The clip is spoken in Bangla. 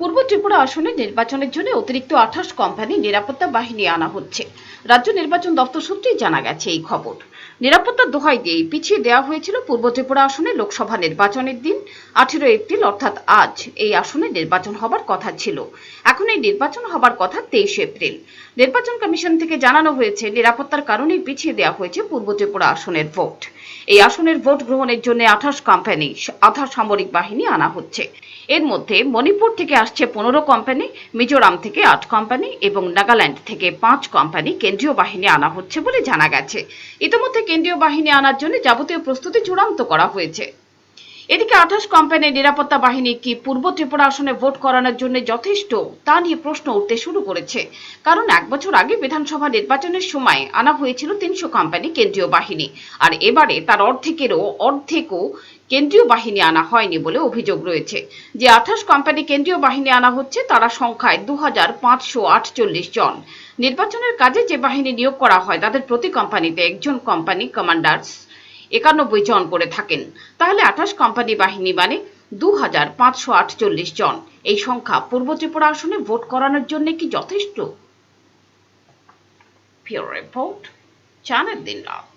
পূর্ব ত্রিপুরা আসনে নির্বাচনের জন্য অতিরিক্ত আঠাশ কোম্পানি নিরাপত্তা বাহিনী আনা হচ্ছে। রাজ্য নির্বাচন দপ্তর সূত্রেই জানা গেছে এই খবর। নিরাপত্তার দোহাই দিয়ে পিছিয়ে দেওয়া হয়েছিল পূর্ব ত্রিপুরা আসনে লোকসভা নির্বাচনের দিন আঠেরো এপ্রিল, অর্থাৎ আজ। এই আসনে নির্বাচন হবার কথা ছিল। এখন এই নির্বাচন হবার কথা তেইশ এপ্রিল। নির্বাচন কমিশন থেকে জানানো হয়েছে, নিরাপত্তার কারণেই পিছিয়ে দেওয়া হয়েছে পূর্ব ত্রিপুরা আসনের ভোট। এই আসনের ভোট গ্রহণের জন্য আঠাশ কোম্পানি আধা সামরিক বাহিনী আনা হচ্ছে। এর মধ্যে মণিপুর থেকে আসছে পনেরো কোম্পানি মিজোরাম থেকে আট কোম্পানি এবং নাগাল্যান্ড থেকে পাঁচ কোম্পানি কেন্দ্রীয় বাহিনী আনা হচ্ছে বলে জানা গেছে। ইতিমধ্যে কেন্দ্রীয় বাহিনী আনার জন্য যাবতীয় প্রস্তুতি চূড়ান্ত করা হয়েছে। এদিকে আঠাশ কোম্পানির নিরাপত্তা বাহিনী কি পূর্ব ত্রিপুরা আসনে ভোট করানোর জন্য যথেষ্ট? তা নিয়ে প্রশ্ন উঠতে শুরু করেছে। কারণ এক বছর আগে বিধানসভা নির্বাচনের সময় আনা হয়েছিল তিনশো কোম্পানি কেন্দ্রীয় বাহিনী। আর এবারে তার অর্ধেকেরও, অর্ধেকও কেন্দ্রীয় বাহিনী আনা হয়নি বলে অভিযোগ রয়েছে। যে আঠাশ কোম্পানি কেন্দ্রীয় বাহিনী আনা হচ্ছে, তারা সংখ্যায় দু হাজার পাঁচশো আটচল্লিশ জন। নির্বাচনের কাজে যে বাহিনী নিয়োগ করা হয়, তাদের প্রতি কোম্পানিতে একজন কোম্পানি কমান্ডার্স একানব্বই জন করে থাকেন। তাহলে আঠাশ কোম্পানি বাহিনী মানে দু হাজার পাঁচশো আটচল্লিশ জন। এই সংখ্যা পূর্ব ত্রিপুরা আসনে ভোট করানোর জন্য কি যথেষ্ট? রিপোর্ট, চ্যানেল দিন রাত